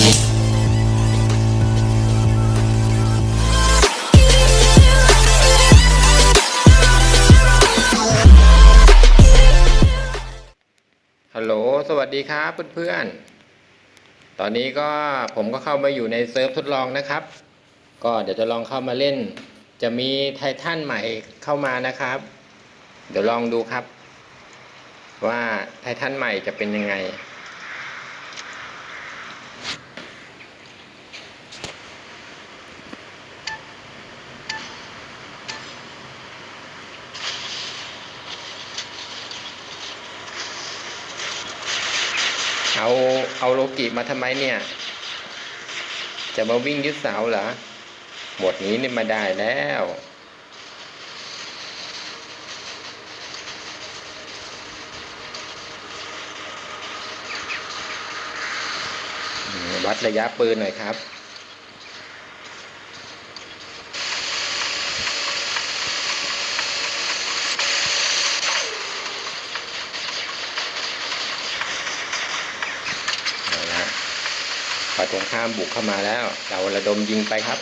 ฮัลโหล สวัสดีครับเพื่อนๆ ตอนนี้ก็ผมก็เข้ามาอยู่ในเซิร์ฟทดลองนะครับ ก็เดี๋ยวจะลองเข้ามาเล่น จะมีไททันใหม่เข้ามานะครับ เดี๋ยวลองดูครับ ว่าไททันใหม่จะเป็นยังไง เอาเอาโลกิมาทำไมเนี่ย จะมาวิ่งยึดเสาเหรอหมดนี้นี่มาได้แล้ววัดระยะปืนหน่อยครับ เอาละฝ่ายตร งข้ามบุกเข้ามาแล้ว เราระดมยิงไปครับ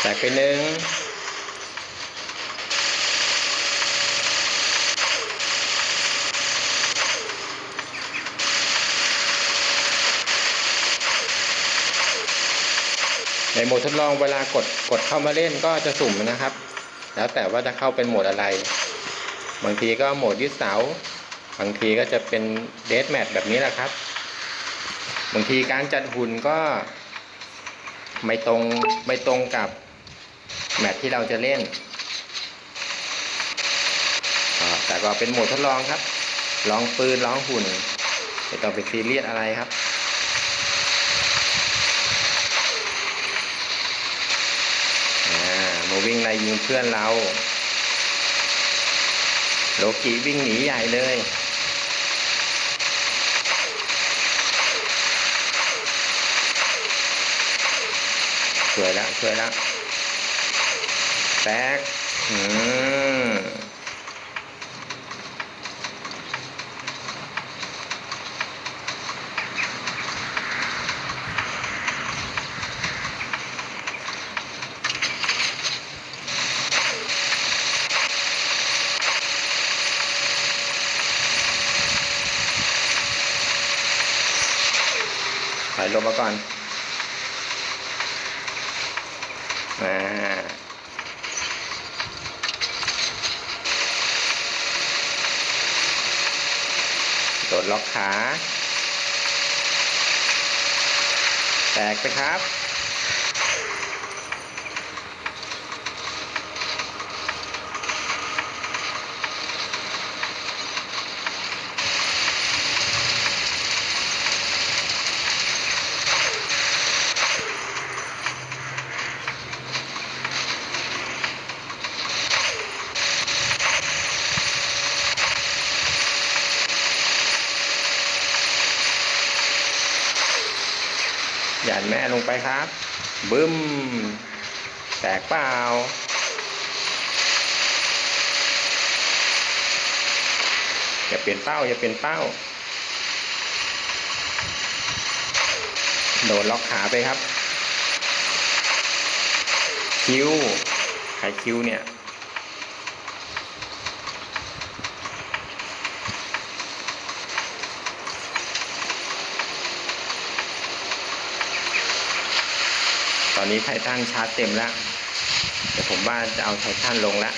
แตกไปหนึ่ง ในโหมดทดลองเวลากดกดเข้ามาเล่นก็จะสุ่มนะครับ แล้วแต่ว่าจะเข้าเป็นโหมดอะไร บางทีก็โหมดยึดเสา บางทีก็จะเป็นเดสแมทแบบนี้แหละครับ บางทีการจัดหุ่นก็ไม่ตรงไม่ตรงกับแมทที่เราจะเล่น แต่ก็เป็นโหมดทดลองครับ ลองปืนลองหุ่นไม่ต้องไปซีเรียสอะไรครับ อ่า มาวิ่งไล่ยิงเพื่อนเราโลกีวิ่งหนีใหญ่เลย สวยแล้วสวยแล้วแตกอืม ถอยลงมาก่อนอ่าโดดล็อกขา แตกไปครับ หยันแม่ลงไปครับ บึ้ม แตกเปล่าอย่าเปลี่ยนเป้าอย่าเปลี่ยนเป้า โดนล็อกขาไปครับ คิวใครคิวเนี่ย ตอนนี้ไททันชาร์จเต็มแล้วเดี๋ยวผมว่าจะเอาไททันลงแล้ว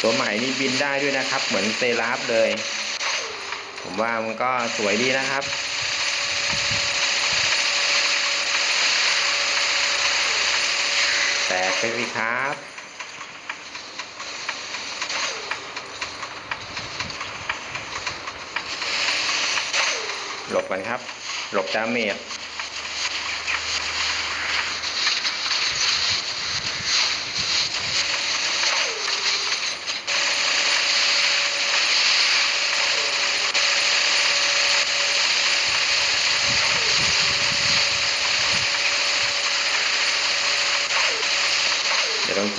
ตัวใหม่นี่บินได้ด้วยนะครับ เหมือนเซราฟเลย ผมว่ามันก็สวยดีนะครับแตกไปสิครับ หลบกันครับ หลบดาเม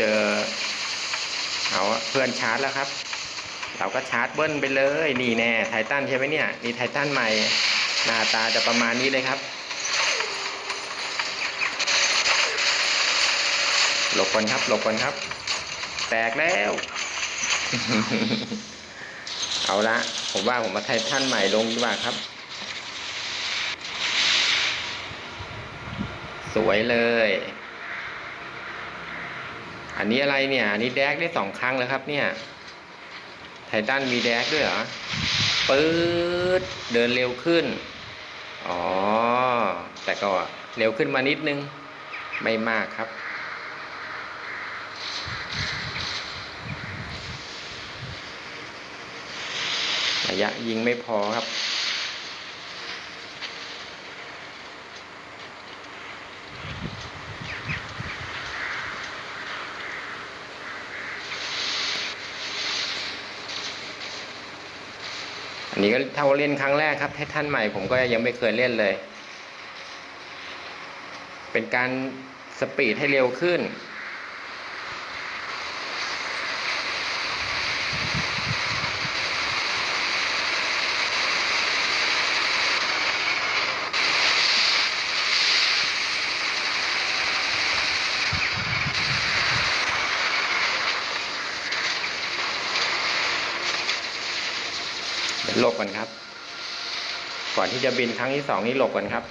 จอ เอาเพื่อนชาร์จแล้วครับ เราก็ชาร์จเบิ้ลไปเลย นี่แน่ไททันใช่ไหมเนี่ยนี่ไททันใหม่ หน้าตาจะประมาณนี้เลยครับหลบก่อนครับหลบก่อนครับ แตกแล้ว เอาละผมว่าผมมาไททันใหม่ลงดีกว่าครับ สวยเลย อันนี้อะไรเนี่ย อันนี้แดกได้สองครั้งแล้วครับเนี่ย ไททันมีแดกด้วยเหรอ ปื๊ด เดินเร็วขึ้น อ๋อ แต่ก็เร็วขึ้นมานิดนึง ไม่มากครับ ระยะยิงไม่พอครับ นี้ก็เท่าเล่นครั้งแรกครับให้ท่านใหม่ผมก็ยังไม่เคยเล่นเลย เป็นการสปีดให้เร็วขึ้น หลบก่อนครับ ก่อนที่จะบินครั้งที่สองนี้หลบก่อนครับ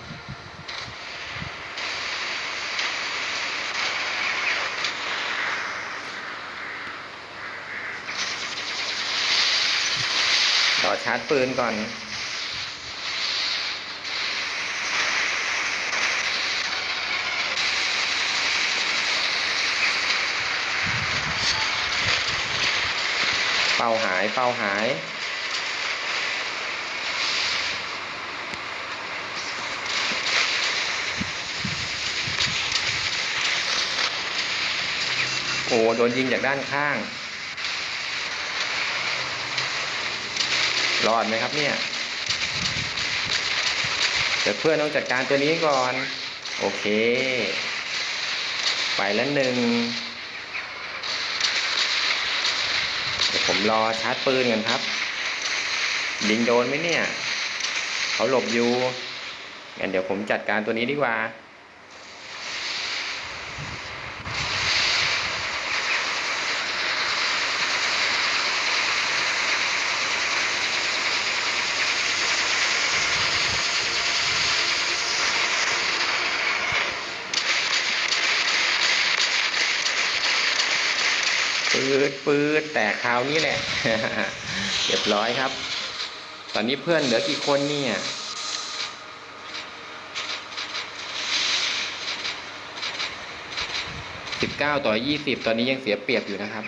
ต่อชาร์จปืนก่อนเป้าหายเป้าหาย โอ้โดนยิงจากด้านข้าง รอดไหมครับเนี่ยเดี๋ยวเพื่อนต้องจัดการตัวนี้ก่อน โอเค ไปแล้วหนึ่งเดี๋ยวผมรอชาร์จปืนกันครับยิงโดนไหมเนี่ย เขาหลบอยู่งั้นเดี๋ยวผมจัดการตัวนี้ดีกว่า ปืดปืดแต่คราวนี้แหละเรียบร้อยครับ ตอนนี้เพื่อนเหลือกี่คนเนี่ยสิบเก้าต่อยี่สิบตอนนี้ยังเสียเปรียบอยู่นะครับ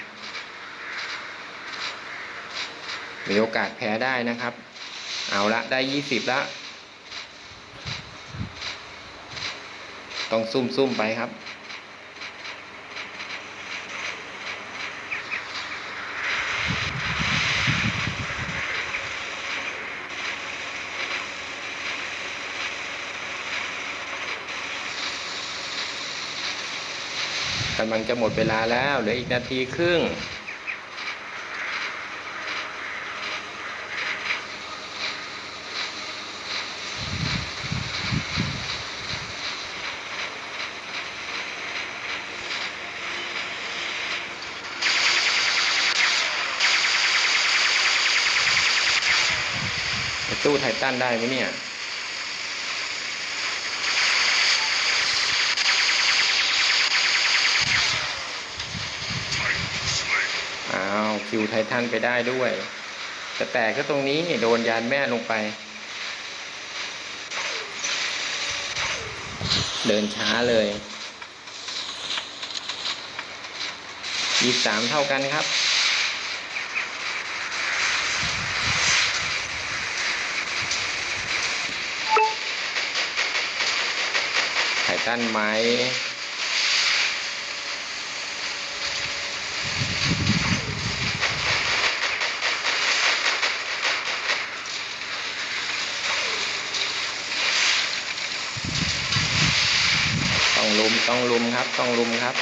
มีโอกาสแพ้ได้นะครับ เอาละได้ยี่สิบละต้องซุ่มซุ่มๆไปครับำลังจะหมดเวลาแล้วเหลืออีกนาทีครึ่งจะสู้ไททันได้ไหมเนี่ย คิวไททันไปได้ด้วย แต่แตกก็ตรงนี้โดนยานแม่ลงไป เดินช้าเลยยี่สามเท่ากันครับไททันไหม ต้องลุมครับ ต้องลุมครับ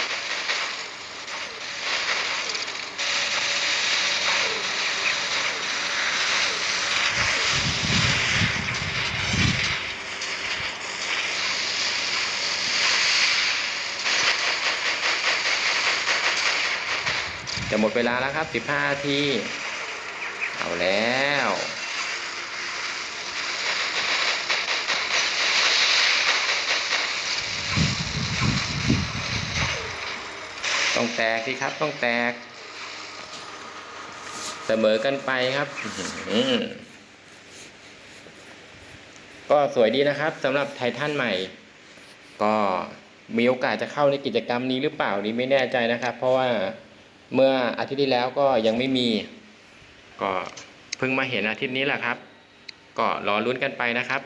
จะหมดเวลาแล้วครับ 15ที เอาแล้ว ต้องแตกสิครับ ต้องแตก เสมอกันไปครับอื้อหือก็สวยดีนะครับสำหรับไททันใหม่ ก็มีโอกาสจะเข้าในกิจกรรมนี้หรือเปล่านี่ไม่แน่ใจนะครับ เพราะว่าเมื่ออาทิตย์ที่แล้วก็ยังไม่มี ก็เพิ่งมาเห็นอาทิตย์นี้แหละครับ ก็รอลุ้นกันไปนะครับ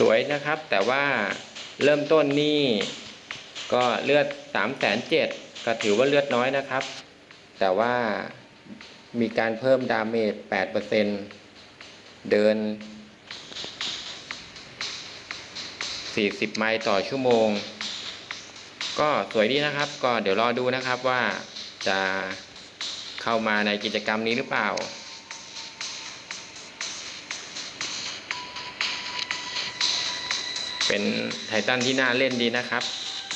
สวยนะครับ แต่ว่าเริ่มต้นนี่ก็เลือดสามแสนเจ็ดก็ถือว่าเลือดน้อยนะครับ แต่ว่ามีการเพิ่มดาเมจแปดเปอร์เซ็นเดินสี่สิบไมล์ต่อชั่วโมง ก็สวยดีนะครับ ก็เดี๋ยวรอดูนะครับว่าจะเข้ามาในกิจกรรมนี้หรือเปล่า เป็นไททันที่น่าเล่นดีนะครับ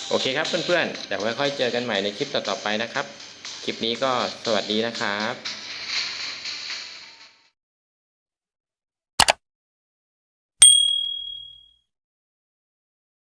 โอเคครับเพื่อนๆเดี๋ยวค่อยๆเจอกันใหม่ในคลิปต่อๆไปนะครับ คลิปนี้ก็สวัสดีนะครับ